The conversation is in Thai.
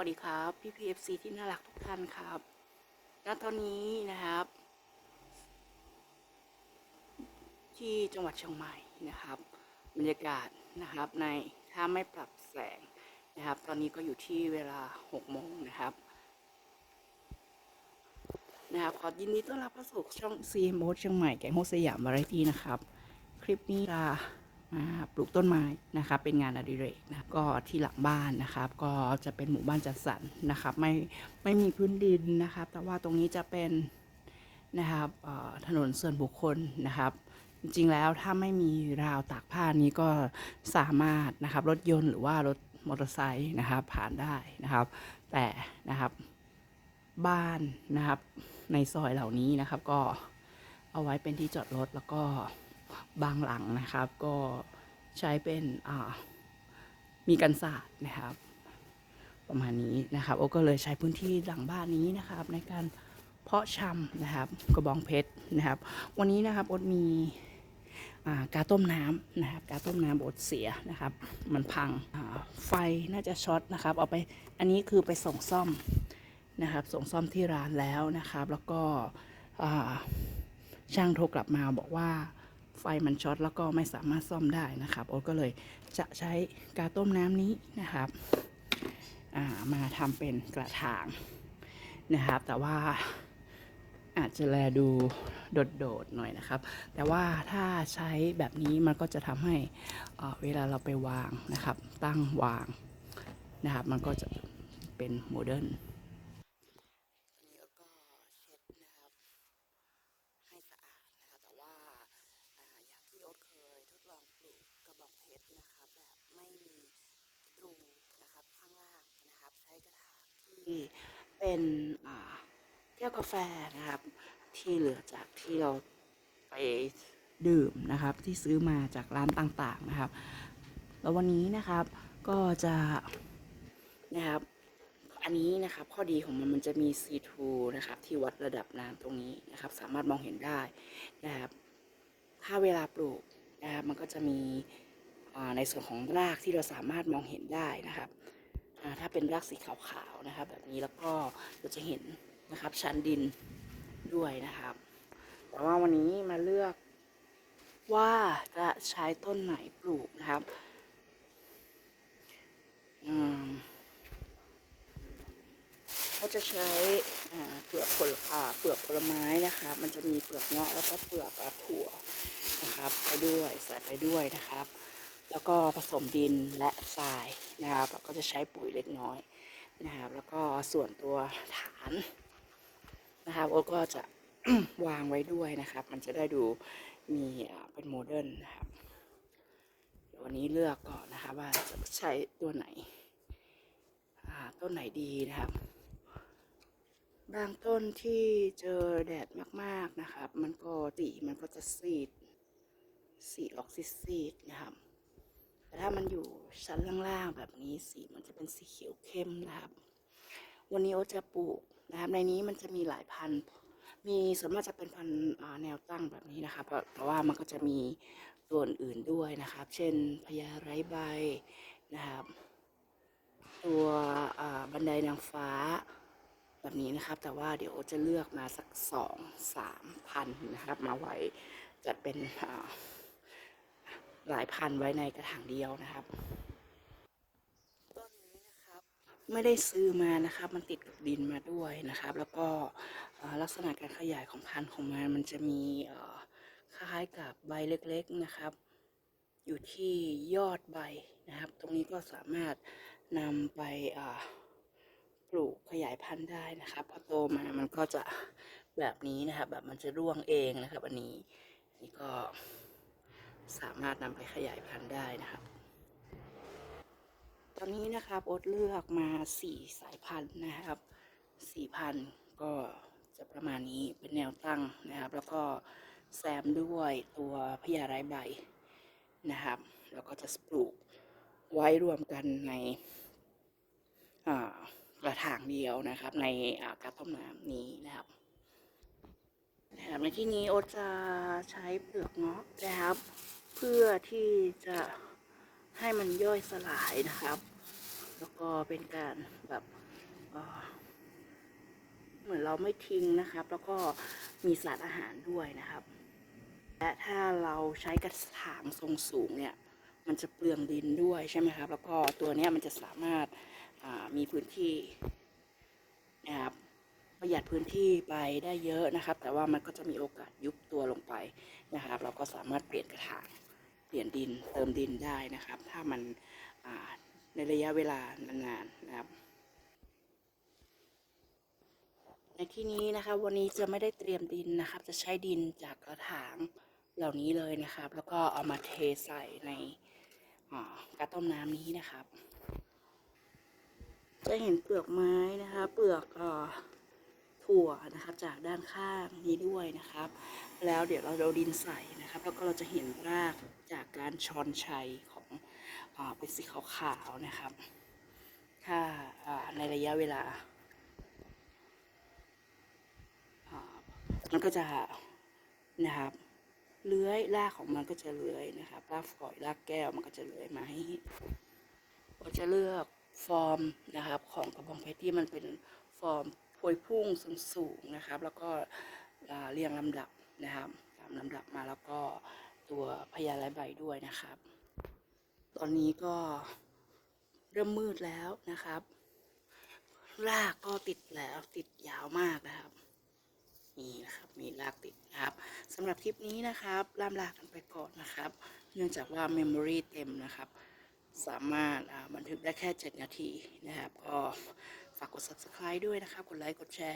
วัสดีครับ พี่พีเอฟซีที่น่ารักทุกท่านครับณตอนนี้นะครับ ที่จังหวัดเชียงใหม่นะครับ บรรยากาศนะครับในถ้าไม่ปรับแสงนะครับ ตอนนี้ก็อยู่ที่เวลา6โมงนะครับนะครับขอยินดีต้อนรับเข้าสู่ช่อง CMO เชียงใหม่แกงโฮสยามวาไรตี้นะครับ คลิปนี้จะมา ปลูกต้นไม้นะครับเป็นงานอดิเรกนะก็ที่หลังบ้านนะครับก็จะเป็นหมู่บ้านจัดสรรนะครับไม่ไม่มีพื้นดินนะครับแต่ว่าตรงนี้จะเป็นนะครับถนนส่วนบุคคลนะครับ จริงๆแล้วถ้าไม่มีราวตากผ้านี้ก็สามารถนะครับรถยนต์หรือว่ารถมอเตอร์ไซค์นะครับผ่านได้นะครับ แต่นะครับบ้านนะครับในซอยเหล่านี้นะครับก็เอาไว้เป็นที่จอดรถแล้วก็ บางหลังนะครับ ก็ใช้เป็นมีกันศาสตร์นะครับ ประมาณนี้นะครับโอก็เลยใช้พื้นที่หลังบ้านนี้นะครับ ในการเพาะชำนะครับกระบองเพชรนะครับ วันนี้นะครับโอ๊ตมีกาต้มน้ำนะครับกาต้มน้ำโอ๊ตเสียนะครับ มันพังไฟน่าจะช็อตนะครับ เอาไปอันนี้คือไปส่งซ่อมนะครับ ส่งซ่อมที่ร้านแล้วนะครับ แล้วก็ช่างโทรกลับมาบอกว่า ไฟมันช็อตแล้วก็ไม่สามารถซ่อมได้นะครับโอ๊ตก็เลยจะใช้กาต้มน้ำนี้นะครับามาทำเป็นกระถางนะครับ แต่ว่าอาจจะแลดูโดดๆหน่อยนะครับ แต่ว่าถ้าใช้แบบนี้มันก็จะทำให้เวลาเราไปวางนะครับ ตั้งวางนะครับ มันก็จะเป็นโมเดิร์นก็เช็ดนะครับ ให้สะอาดนะครับ แต่ว่าอ่าอย่างที่โอ๊ตเคยทดลองปลูกกระบอก เพชรนะครับ แบบไม่มีรูนะครับข้างล่างนะครับ ใช้กระถางที่เป็นแก้วกาแฟนะครับ ที่เหลือจากที่เราไปดื่มนะครับ ที่ซื้อมาจากร้านต่างๆนะครับ แล้ววันนี้นะครับก็จะนะครับอันนี้นะครับข้อดีของมันมันจะมี C2 นะครับที่วัดระดับน้ำตรงนี้นะครับ สามารถมองเห็นได้นะครับ ถ้าเวลาปลูกนะครับมันก็จะมี ในส่วนของรากที่เราสามารถมองเห็นได้นะครับ ถ้าเป็นรากสีขาวๆนะครับ แบบนี้แล้วก็เราจะเห็นนะครับชั้นดินด้วยนะครับ แต่ว่าวันนี้มาเลือกว่าจะใช้ต้นไหนปลูกนะครับอืมเขาจะใช้เปลือกผลอ่าเปลือกผลไม้นะครับมันจะมีเปลือกเงาะแล้วก็เปลือกอ่าถั่วนะครับ ไปด้วยใส่ไปด้วยนะครับ แล้วก็ผสมดินและทรายนะครับก็จะใช้ปุ๋ยเล็กน้อยนะครับ แล้วก็ส่วนตัวฐานนะครับโอ๊ตก็จะวางไว้ด้วยนะครับ มันจะได้ดูมีเป็นโมเดิร์นนะครับเดี๋ยววันนี้เลือกก่อนนะครับว่าจะใช้ตัวไหนต้นไหนดีนะครับ บางต้นที่เจอแดดมากๆนะครับ มันก็สีมันก็จะซีดสีออกซีดๆนะครับ แต่ถ้ามันอยู่ชั้นล่างๆแบบนี้สีมันจะเป็นสีเขียวเข้มนะครับ วันนี้โอจะปลูกนะครับ ในนี้มันจะมีหลายพันธุ์มีส่วนมากจะเป็นพันธุ์แนวตั้งแบบนี้นะครับเพราะเพราะว่ามันก็จะมีตัวอื่นด้วยนะครับ เช่นพญาไร้ใบนะครับ ตัวบันไดนางฟ้าแบบนี้นะครับ แต่ว่าเดี๋ยวโอจะเลือกมาสักสองสามพันนะครับ มาไว้จัดเป็นอ่า หลายพันไว้ในกระถางเดียวนะครับต้นนี้นะครับไม่ได้ซื้อมานะครับ มันติดกับดินมาด้วยนะครับ แล้วก็ลักษณะการขยายของพันธุ์ของมันมันจะมีคล้ายกับใบเล็กๆนะครับ อยู่ที่ยอดใบนะครับ ตรงนี้ก็สามารถนำไปปลูกขยายพันธุ์ได้นะครับ พอโตมามันก็จะแบบนี้นะครับ แบบมันจะร่วงเองนะครับ อันนี้อันนี้ก็ สามารถนำไปขยายพันธุ์ได้นะครับ ตอนนี้นะครับโอ๊ตเลือกมาสี่สายพันธุ์นะครับสี่พันธุ์ก็จะประมาณนี้เป็นแนวตั้งนะครับ แล้วก็แซมด้วยตัวพญาไร้ใบนะครับ แล้วก็จะปลูกไว้รวมกันในกระถางเดียวนะครับ ในกระต้มน้ำนี้นะครับนะครับในที่นี้โอ๊ตจะใช้เปลือกเงาะนะครับ เพื่อที่จะให้มันย่อยสลายนะครับ แล้วก็เป็นการแบบเหมือนเราไม่ทิ้งนะครับ แล้วก็มีสารอาหารด้วยนะครับ และถ้าเราใช้กระถางทรงสูงเนี่ย มันจะเปลืองดินด้วยใช่ไหมครับ แล้วก็ตัวนี้มันจะสามารถามีพื้นที่นะครับประหยัดพื้นที่ไปได้เยอะนะครับ แต่ว่ามันก็จะมีโอกาสยุบตัวลงไปนะครับ เราก็สามารถเปลี่ยนกระถาง เปลี่ยนดินเติมดินได้นะครับ ถ้ามันในระยะเวลานานๆนะครับ ในที่นี้นะคะวันนี้จะไม่ได้เตรียมดินนะครับ จะใช้ดินจากกระถางเหล่านี้เลยนะครับ แล้วก็เอามาเทใส่ในกระต้มน้ำนี้นะครับ จะเห็นเปลือกไม้นะคะ เปลือกอถั่วนะครับจากด้านข้างนี้ด้วยนะครับ แล้วเดี๋ยวเราเอาดินใส่นะครับ แล้วก็เราจะเห็นราก จากการชอนชัยของอเป็นสีขาวๆนะครับ ถ้าในระยะเวลา มันก็จะนะครับเลื้อยรากของมันก็จะเลื้อยนะครับรากฝอยรากแก้วมันก็จะเลื้อยมาให้เห็นก็จะเลือกฟอร์มนะครับ ของกระบองเพชรที่มันเป็นฟอร์มพวยพุ่งสูงๆนะครับ แล้วก็เรียงลำดับนะครับตามลำดับมาแล้วก็ ตัวพยาและใบด้วยนะครับ ตอนนี้ก็เริ่มมืดแล้วนะครับ รากก็ติดแล้วติดยาวมากนะครับนี่นะครับมีลากติดนะครับสำหรับคลิปนี้นะครับล่ามลากันไปก่อนนะครับ เนื่องจากว่าเมมโมรีเต็มนะครับ สามารถบันทึกได้แค่ 7 นาทีนะครับ ก็ฝากกด subscribe ด้วยนะครับ กดไลค์ กดแชร์